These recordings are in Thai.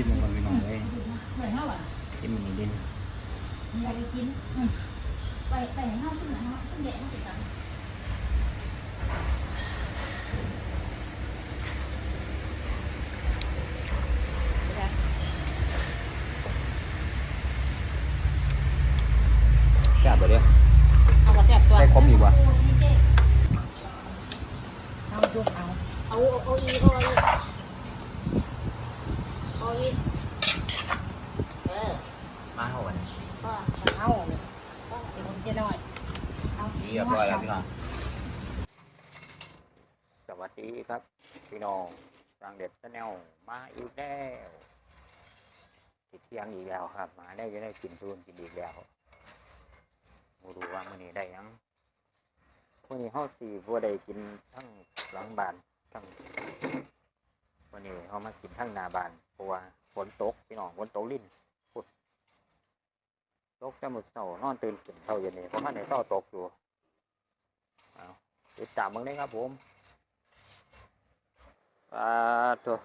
ชิมมันก่อนพี่น้องเลยเหมือนเท่าไหร่ชิมมันดินอยากไปกินไปไปไหนเท่าขึ้นไหนเท่าขึ้นแดดเท่าสิกันซ่บไปเด้อ เอากระแสบตัว ได้คมอีกวะ เอาดูเอาเอาเอาอีเอาอีเอาอีเออ มาเข้ากัน ก็เอาเลยก็เป็นคนเจะน้อย เอาเรียบร้อยแล้วพี่น้อง สวัสดีครับพี่น้องรังเด็ดแนลมาอีกแล้วติดเที่ยงอีกแล้วครับ มาได้จะได้กินซูนกินอีกแล้วมาดูว่ามื้อนี้ได้ยังมื้อนี้เฮาสิบ่ได้กินทั้งหลังบ้านทั้งวันนี้เฮามากินทั้งนาบานเพราะว่าฝนตกพี่น้องฝนตกลิ้นพุดตกแต่มื้อเช้านอนตื่นขึ้นเช้าเย็นนี่เพราะมันได้เช้าตกอยู่ ติดตามเบิ่งได้ครับผมอ่าตัว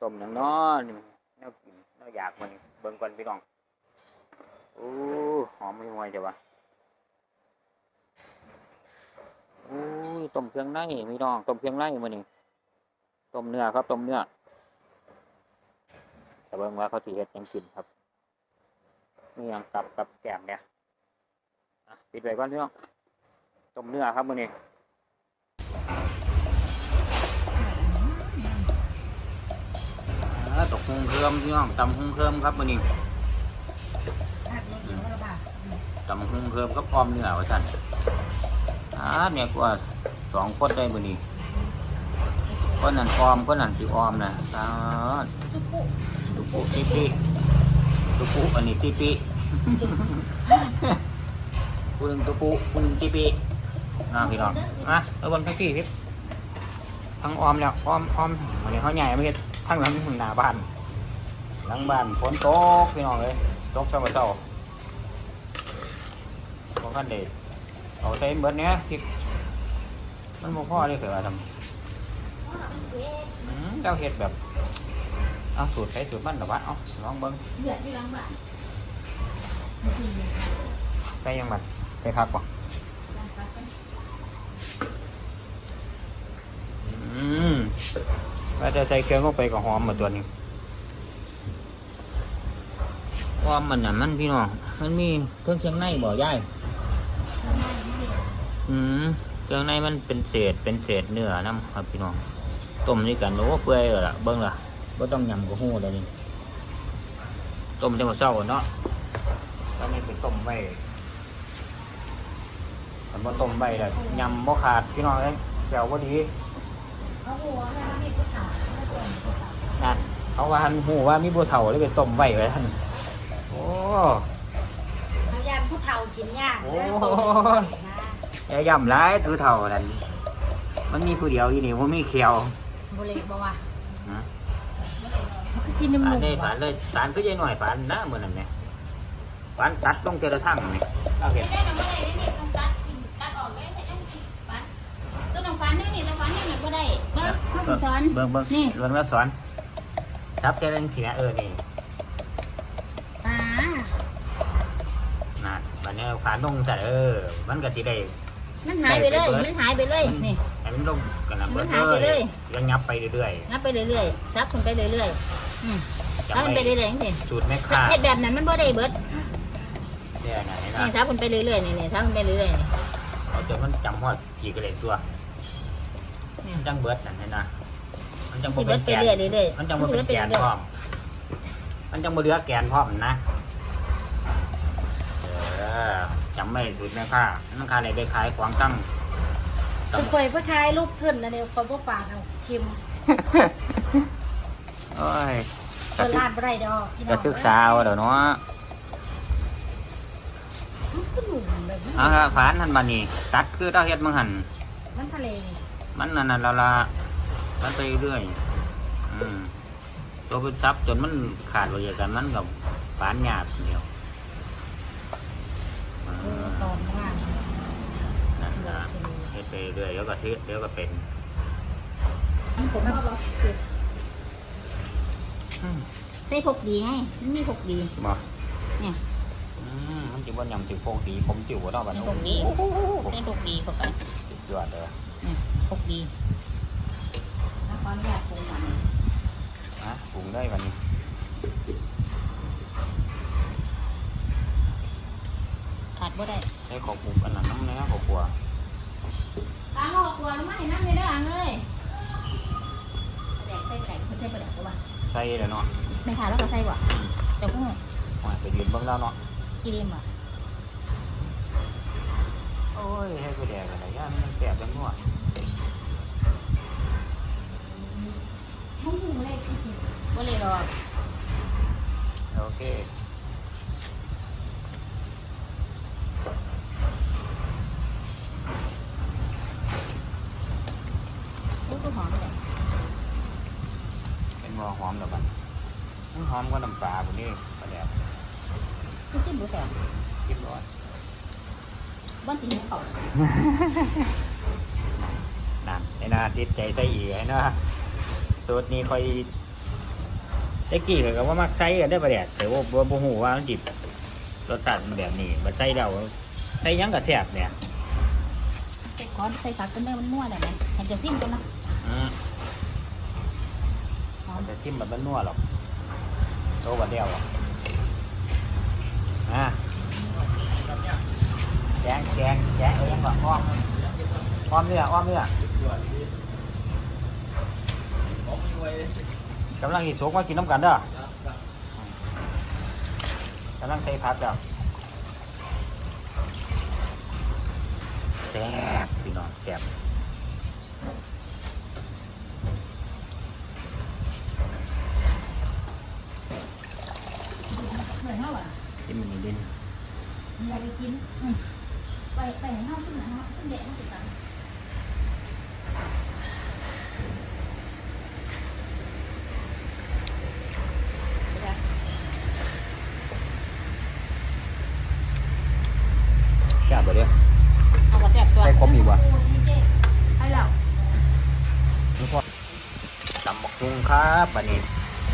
ต้มหยังน้อนี่แนวกินแนวอยากมันเบิ่งก่อนพี่น้องอู้หอมไม่ห่วยจ้ะวะอุ้ยต้มเครื่องในพี่น้องต้มเครื่องในมานี่ต้มเนื้อครับต้มเนื้อแต่เบิ่งว่าเขาสีเฮ็ดยังกินครับนี่ยังกับกับแกมเนี่ยปิดไว้ก่อนพี่น้องต้มเนื้อครับมื้อนี้ อตกหุงเครื่องพี่น้องตำหุงเครื่องครับมื้อนี้ภาพนี้ตำหุงเครื่องก็พร้อมเนื้อว่าซั่นอ่าเนี่ยกว่าสองคนได้มื้อนี้คนนั้นออมคนนั้นสิออมนะตาดทุกผู้ตุปุติปิตุปุอันนี้ติปิพูดถึงตุปุพูดถึงติปินะพี่น้องอะเอาบนพักกี้ทิทั้งออมแล้วออมออมอันนี้เขาใหญ่ไม่เห็น ทั้งหลังหน้าบ้าน หลังบ้านฝนตกพี่น้องเลยตกเช้ามาเช้าบางท่านเด็เอาเต็มเบิดเนี้ยพริกมันบ่พอเลยเสือทำอืมเจ้าเห็ดแบบเอาสูตรใช้สูตรมันหรอวะเอาลองเบิ้งเดือดที่หลังบ้านใช้ยังบัดใช้คักป่ะอืม ว่าจะใส่เกลือเข้าไปกับหอมมาตัวนี้หอมมันน่ะมันพี่น้อง มันมีเครื่องเคียงในบ่ย่ายอืมเครื่องในมันเป็นเศษเป็นเศษเนื้อน้ำครับพี่น้อง ต้มด้วยกันโอ้เปื่อยเลยล่ะเบิ้งล่ะก็ต้องยำกับหูเลยนี่ต้มจังหวะเศร้าเนาะตอนนี้เป็นต้มไว้แต่พอต้มไว้แล้วยำบ่ขาดพี่น้องเอ้ยแจ่วบ่ดี เขาหัวนะมีผู้สาวไม่ตรงผู้สาวนั่นเขาว่าหันหูว่ามีบัวเถาเลยไปต้มไว้ไว้ท่านโอ้เขายานผู้เฒ่ากินยากโอ้แล้วยแย่ำร้ายถือเถานั่นมันมีผู้เดียวอยู่นี่มันมีเขียวบุเรบอกว่านะซีนิมปามุนมได้ปานเลยปานก็ยังหน่อยปานนะเหมือนนั่นเนี่ยปานตัดต้องเจระทั่งนี่เอาเห็นได้หนังบ่ได้นี่ต้องตัดตัดออกได้แต่ต้องฟัน ต้องต้องฟันนี่นี่ต้องฟันนี่มันบ่ได้เบิ่งเขาสอน เบิ่งเบิ่งนี่ เบิ่งแล้วสอนทับเจริญสีนะเออนี่ป้านะบันนี้ผ่านลงใส่เออ มันก็สิได้มันหายไปเลยมันหายไปเลยนี่ ให้มันลงกันนะมันหายไปเลย ยังงับไปเรื่อยนับไปเรื่อยๆซับขึ้นไปเรื่อยๆอืมๆซับขึ้นไปเรื่อยๆจังซี่สูตรแม่ค้าเฮ็ดแบบนั้นมันบ่ได้เบิดเนี่ยนะเห็นนี่นะซับขึ้นไปเรื่อยๆนี่นี่ซับขึ้นไปเรื่อยๆนี่ เอาจนมันจำฮอดกี่กระเด็นตัวนี่มัน จังเบิดนั่นเห็นนะมันจังบ่ที่เป็เบินดไปแกนเรื่อยๆเรื่อยๆมันจังบ่เป็นแกนพร้อม มันจังบ่เหลือแกนพร้อมนะเออจำไม่สูตรแม่ค้าแม่ค้าเลยได้ขายของตั้งจะปล่อยเพื่อคลายรูปขึ้นนะเดี๋ยวคนพวกปากเอาทิมโอ้ยเปิดร้านบ่ได้ดอกพี่น้ก็องศึกษาเอาเดี๋ยวเนาะมันก็หนุ่มแบบนี้เอ่าฝานหันมานี่ตัดคือเราเฮ็ดมังหันมันทะเลนี่ มันนั่นน่ะละละมันไปเรื่อยอืมตัวไปซับจนมันขาดไปอย่างกันมันกับฝานหยาบเดียวเอเอออตอนว่างนั่นนะเฮ็ดไปเรื่อยเดี๋ยวก็เทเดี๋ยวก็เป็นมันผมว่าอืมใส่พกดีไงมันมีพกดีมาเนี่ยอืมมันจิบว่ายำจิบโป่งสีผมจิ๋วว่าเนาะบัดใส่นี้พกดีใส่พกดีเข้าไปสุดยอดเลย พกดีถ้าขออนุญาตปรุงมันนะปรุงได้วันนี้ขาดบ่ได้ให้ขอปรุงกันนะน้ำเนื้อขอกลัวตามออกตัวไม่นั่นเลยเด้อเอ้ยแดกใส่ไก่ไม่ใช่ประเดี๋ยวก็ว่าใช่เลยเนาะไม่ขาดแล้วก็ใส่บ่เดี๋ยวพวกมาไปยืนเบ้างแล้วเนาะกินเองบ่โอ้ยให้ไปแดกอะไรย่ามันแสบจังนัว มุ่งเลยบ่เลยหรอกโอเคอู้ก็หอมเลยเป็นวัวหอมแล้วบัดมันหอมก็น้ำปลาพวกนี้ไปแดกคือสิบ่แต่กินร้อนบ้านสิหิวเขานั่นไอ้น่าติดใจใส่อีกไอ้น่า สูตรนี้ค่อยตะกี้ก็ว่ามักใส่กันได้ประเดี๋ยวแต่ว่าบ่บ่ฮู้ว่ามันดิบรสชาติมันแบบนี้บ่ใส่แล้วใส่หยังก็แซ่บเนี่ยใส่ก้อนใส่ผักกันแม่มันมั่วได้ไหมให้จะซิมกันนะอืมหอมมันจะทิ่มแบบมันนัวหรอกโตกว่าเดียวหรอกอะแกงแกงแกงเอ้ยก่อนอ้อมอ้อมเนื้ออ้อมเนื้อ กำลังอีสุกมากินน้ำกันเด้อกำลังใส่ผักเด้อแซ่บพี่น้องแซ่บเหมือนเฮาอะที่มันนี่ดินอย่าไปกินอืมไปไปให้เฮาขึ้นนะเฮาขึ้นแดดมันสิตันแซ่บบ่เด้อ เอากระแซ่บตัว ใส่ขมอีกวะ ให้แล้ว นี่พอตำบักฮุงครั บัดนี้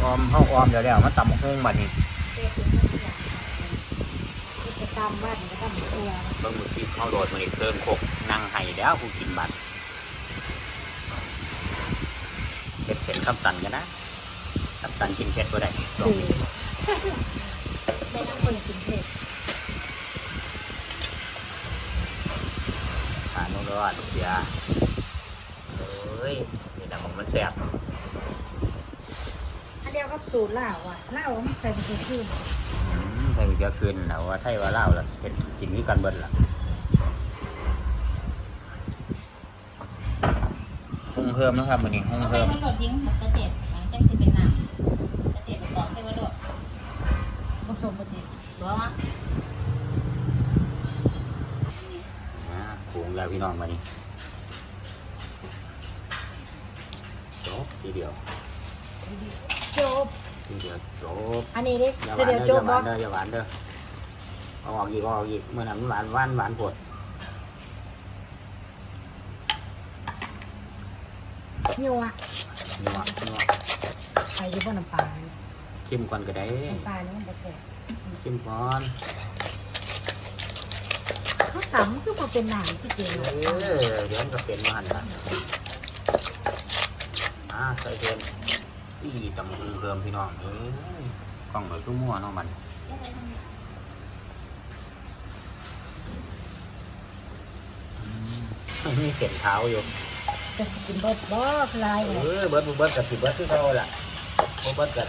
ออมเข้าออมเดี๋ยวแล้วมาตำบักฮุงบัดนี้จะตามบ้านก็ตามตัวเบิ่งมือที่เข้าโดดมันอีกเพิ่มโคกนั่งไห้แล้วผู้กินบัตรเผ็ดเป็นคำตันกันนะคำตันกินเผ็ดก็ได้สองได้ทั้งคนกินเผ็ดขาโนรอดเสียเอ้ยนี่นะของมันแซ่บ เดียวกับสูตรลาวอะลาวมันใส่เป็นชื่ออืมใส่จะคืนนะว่าไทยว่าเล่าวแล้วเห็นกินด้วยกันเบิ้ลล่ะฮุงเพิ่มนะครับวันนี้ฮุงเอาใส่เพิ่มมันโดดยิงกระเจ็ดหลังจากที่เป็นน้ำกระเจ็ดประกอบใส่ว่าโดดผสมกระเจ็ดร้อนอ่าปรุงแล้วพี่น้องมานี่จบทีเดียวโจบ ทีเดียวจบอันนี้เด็กอย่าหวานเดี๋ยวเด้อโจอย่าบหบวาอนเด้ออย่าหวานเด้อเอาออกอีกเอาออกอีกเมื่อนั้นมันหวานหวานหวานปวดนัวนัวนัวใส่อยี่บนน้ำปลาชิมก่อนก็ได้น้ำปลาเนี่ยมันบ่แซ่บชิมก่อนเขาตำคือมันเป็นหนังที่จริงเอเลยอเดี๋ยวมันก็เป็นมันละอ่าใส่เพิ่ม อีตำลึงเพิ่มพี่น้องเอ้ยกล้องเลยตุ้มั่วเนาะมันอืมมีเส้นเท้าอยู่จะสิกินเบิดบ่ลายเอเลยอเบิร์ดบ่เบิร์ดกับสิเบิร์ดคือเขาล่ะบ่เบิร์ดกับ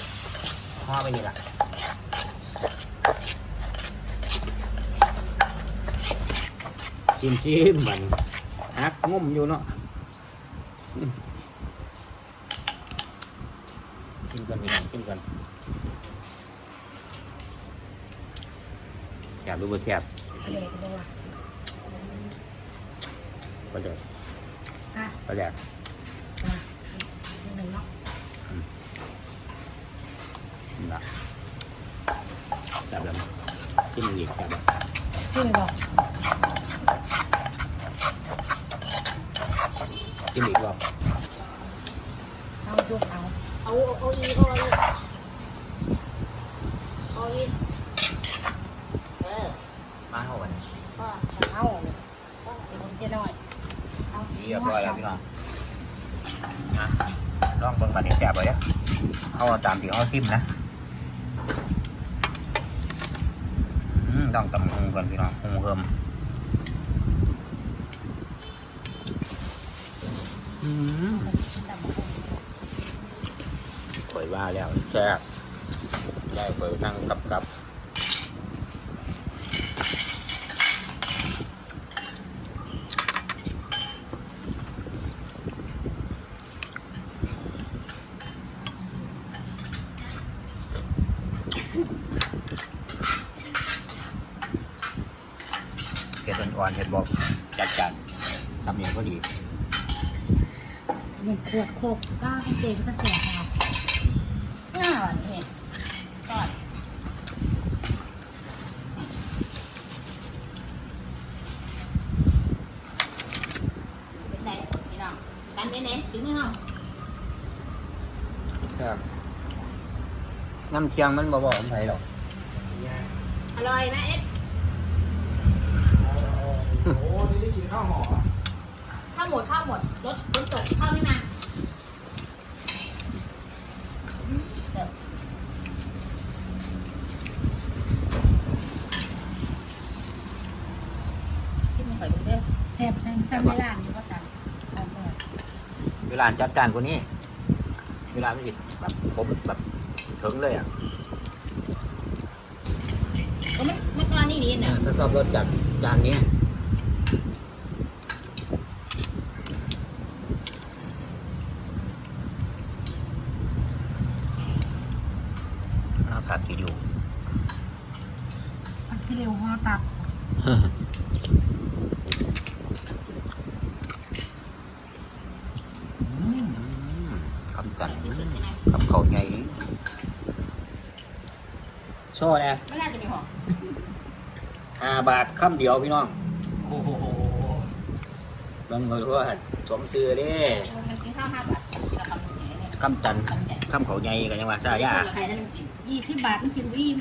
ห่อไปนี่ล่ะจิ้มจิ้มมันฮักงุ่มอยู่เนาะอืมกิน กันไปหน่อยกินกันอยากดูบ่แซ่บเลยก็บอกว่าก็เด้ออะก็แดกนิดหนึ่งเนาะนี่ล่ะแบบนั้นกินอีกแบบนั้นชื่อบอกกินอีกรอบเอาดูเอา เอาเอาอีเอาอีอีกเออมาเข้ากันก็เอาเลยก็เป็นคนเจ๊น้อยเอาเรียบร้อยแล้วพี่น้องนะลองเบิ่งบัดนี้แซ่บเลยเด้อเอาตามที่เขาซิมนะอืมต้องตำหุงก่อนพี่น้องหุงเพิ่มอืมข่อย ว่าแล้วแซ่บได้ข่อยนั่งกับกับเห็ดอ่อนๆเห็ดบอกจัดจานทำเองก็ดีหนึ่งขวดโคกก้าวเจ๊ก็เสียเอาห น้าหวานนี่ทอดเป็นไงพี่น้องกันได้ไหนถึงมือห้องครับน้ำเคียงมันบ่บอกผมไผหรอกอร่อยนะเอ็ดโอ้โหนี่ได้กินข้าวหอมข้าวหมดข้าวหมดรถฝนตกข้าวไม่มาเดี๋ยวกินไม่ค่อยเป็นเด้อ แซ่บแซ่บแซ่บไม่ล่างอยู่ก็ตังเอาเปิดเวลาจัดจานกว่านี้ เวลาไม่ผิดแบบผมแบบถึงเลยอะก็มันมันตอนนี้นี่เนอะถ้าชอบรสจัดจานนี้เอาขาดกี่อยู่มันคือเร็วหัวตับ คำจัน คำเขาไงโซ่เนี่ยไม่น่าจะมีหอมห้าบาทคำเดียวพี่น้องโอ้โหลองมาดูว่าสมซื้อเด้มันกินข้าวห้าบาทกินละคำหนึ่งอย่างเงี้ยคำจันคำใหญ่คำเขาไงกันยังว่าซายาใครจะมันกินยี่สิบบาทมันกินวิ่ง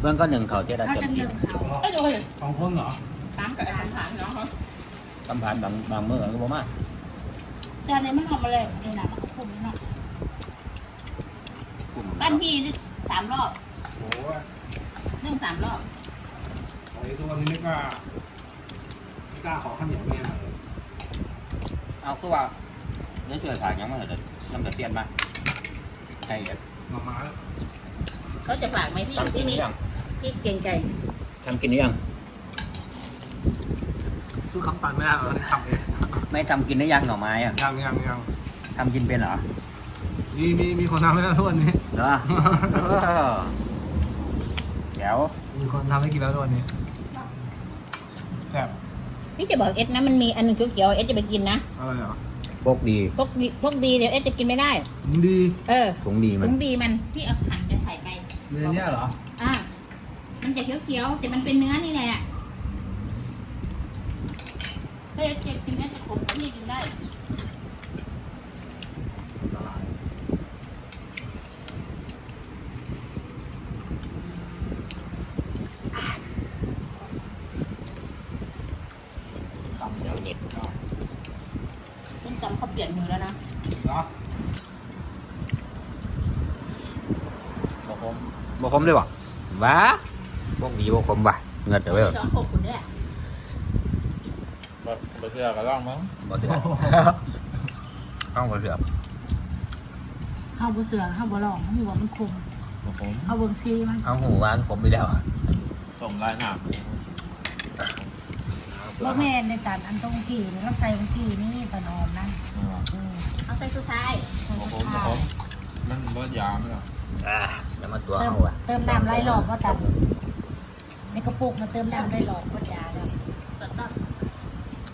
เบื้องก็หนึ่งเขาเท่าเขาเต็จะมเดิที่นเขาเอ้ยดูเลยสองคนเหรอสามกับสามฐานเนาะคำผ่านบางบางเมื่อก็บ่มาแต่ในมันทำอะไรในหนังมันก็ คุ้มเนาะบ้านพี่สามรอบโอ้โหเรื่องสามรอบไอ้ทุกวันนี้ไม่กล้าไม่กล้าขอข้าวเหนียวแม่มาเลยเอาคือว่าเนื้อเชื่อถากยังไม่เห็นเลยน้ำตะเสียนมาใช่ครับมาม้าเขาจะฝากไหมที่ทำกิที่นหรืนี่อยังที่เก่งใจทำกินหรือยังซื้อคำตันไม่ได้เราทำเองไม่ทำกินหรือยังหน่อไม้อะยังยังยัง ทำกินเป็นเหรอมีมีมีคนทำให้แล้วทุกวันนี้เหรอเออเดี๋ยวมีคนทำให้กินแล้วทุกวันนี้แบบพี่จะบอกเอ็ดนะมันมีอันหนึงเขียวๆเอ็ดจะไปกินนะอะไรเหรอพกดีพวกดีพวกดีเดี๋ยวเอ็ดจะกินไม่ได้ มันดีเออถุงดีมัถุนงดีมันพี่เอาหั่นจะใส่ไปเนื้อเนี่ยเหรออ่ามันจะเขียวๆแต่มันเป็นเนื้อนี่แหละถ้าเอ็ดกินเอ็ดจะขมแต่พี่กินได้ ตำเดี๋ยวนิด ต้นจำเขาเปลี่ยนมือแล้วนะ เหรอ บ่คมบ่ คมด้วยวะว้าพวกดีบ่คมว่ะเงินเดี๋ยวไว้ก่อนสองหกคุณด้วยบ่บ่เชื่อก็ลองมั้งบ่เสือต้องบ่เสือเข้าบ่เสือเข้าบ่หลองเขาหัวมันคมบ่ผมเอาเบิ่งซีมันเอาหูหวานคมไปแล้วอะส่งรายหนักบ่แม่นในจานอันตรงกี่นี่เราใส่ตรงกี่นี่ตอนออมนั่นอืมเอาใส่สุดท้ายใส่บ่กผระมบ่ทะผมมันบ่ยามหรอก อ่าอย่ามาตัวเติมเอาอะเติมน้ำไหลหลอดว่าตับในกระปุกมาเติมน้ำไหลหลอดก็ยาแล้วตัดต้น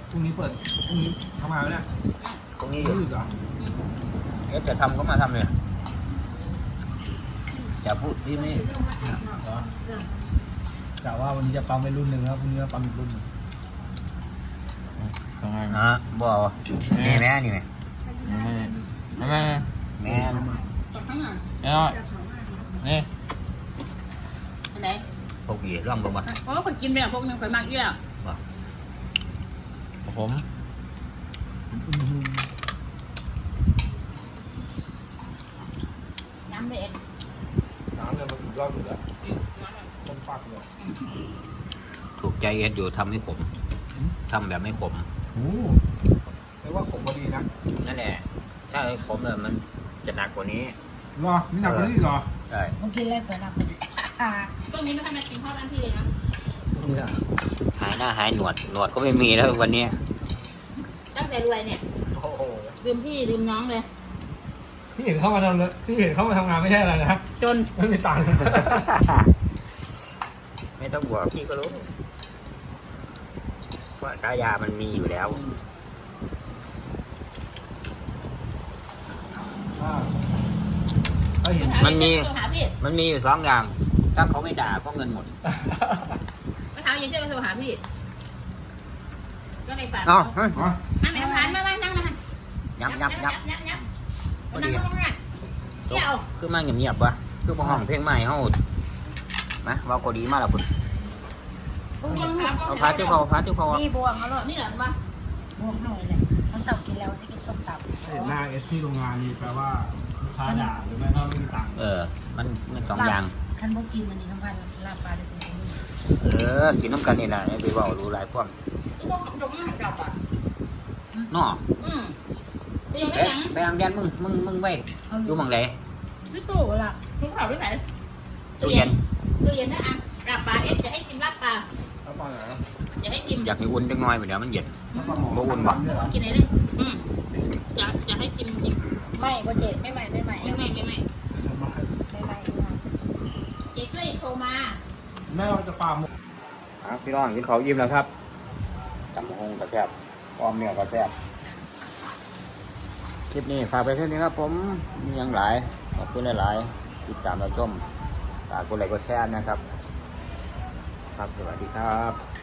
พรุ่งนี้เปิดพรุ่งนี้ทำงานไหมเนี่ยตรงนี้อไม่ยู่หยุดเหรอเอ๊ะจะทำก็มาทำเลยอย่าพูดพี่ไม่เหรอกะว่าวันนี้จะปั๊มไปรุ่นหนึ่งแล้วพรุ่งนี้จะปั๊มอีกรุ่นหนึ่งทำไงฮะบ่เอานี่แม่นี่แม่แม่แม่ แม่แม่ ตัดข้างหลังเอ้ยนี่อันไหนพวกอีร่องบ่มาโอ้คนกินไปแล้วพวกนึงข่อยมากอยู่แล้วผมน้ำเด็ดน้ำเนี่ยมันถูกรอบอยู่แล้วต้มปักเลยถูกใจเอ็ดอยู่ทำให้ผมทำแบบไม่ขมโอ้เรียกว่าขมพอดีนะ นั่นแหละ ถ้าให้ขมเนี่ยมันจะหนักกว่านี้ รอนี่หนักกว่านี้อีกเหรอใช่เมื่อกี้แรกเปิดน้ำมันตรงนี้ไม่ทันได้กินข้าวร้านพี่เลยนะหายหน้าหายหนวดหนวดก็ไม่มีแล้ววันนี้ตั้งแต่รวยเนี่ยโอ้โหลืมพี่ลืมน้องเลย ที่เห็นเข้ามาทำที่เห็นเข้ามาทำงานไม่ใช่อะไรนะจนไม่มีตังค์ไม่ต้องบอกพี่ก็รู้เพราะฉายามันมีอยู่แล้ว อ่าถ้าเห็นมันมีโทรหาพี่มันมีอยู่สองอย่าง ถ้าเขาไม่ด่าก็เงินหมด เมื่อเช้าเย็นเช้าก็โทรหาพี่ ก็ในฝันเอ้าเฮ้ยอ๋อนั่งในฝันมามานั่งมายับยับยับยับยับพอนั่ดีงลงมาเที่ยวคือมาเงียบๆวะคือบ่ห้องเพลงใหม่เฮามาเว่าก็ดีมากแล้วพุ่นเอาพาที่เขาพาที่เขานี่บวงเอาเลยนี่เหรอมาบวงเท่าเลยเขาเสาร์กินแล้วจะกินส้มตำถ้าเห็นหน้าเอสที่โรงงานนี่แปลว่าลูก ค้าด่าหรือไม่ก็ไม่มีตังค์เออ มันมันสองอย่าง คันพวกกินมันนี่น้ำพันลาบปลาเลยตรงนี้เออ กินน้ำกันนี่แหละไม่ไปเว่ารู้หลายพวกที่ต้องตรงนี้จับอะเนาะอืมไปยังได้เอ๊ะยังไปอังแดนมึง มึง มึงไว้เอาอยู่หมังไหนพี่ตู่ล่ะทุกข่าวที่ไหนตู้เย็น ตู้เย็นนะอะรับปลาเอฟจะให้กินรับปลาแล้วปลาไหนจะให้กินอยากให้อุ่นจังน้อยไปเดี๋ยวมันเย็นแล้วปลาหมอบ่อุ่นบ่ด้วยเหรอกินอะไรเลยอืม อยากอยากให้กินกินไม่โปรเจกต์ไม่ใหม่ไม่ใหม่ไม่ไม่ไม่ไม่ไม่ใหม่เจ๊ช่วยโทรมาแม่เราจะปลามกพี่น้องกินเขายิ้มแล้วครับตำบักหงกระแซบอ้อมเนื้อกระแซบคลิปนี้ฝากไปเท่นี้ครับ ผมมีหยังหลายขอบคุณหลายๆติดตามเราชมฝากกดไลค์กดแชร์นะครับ ครับสวัสดีครับ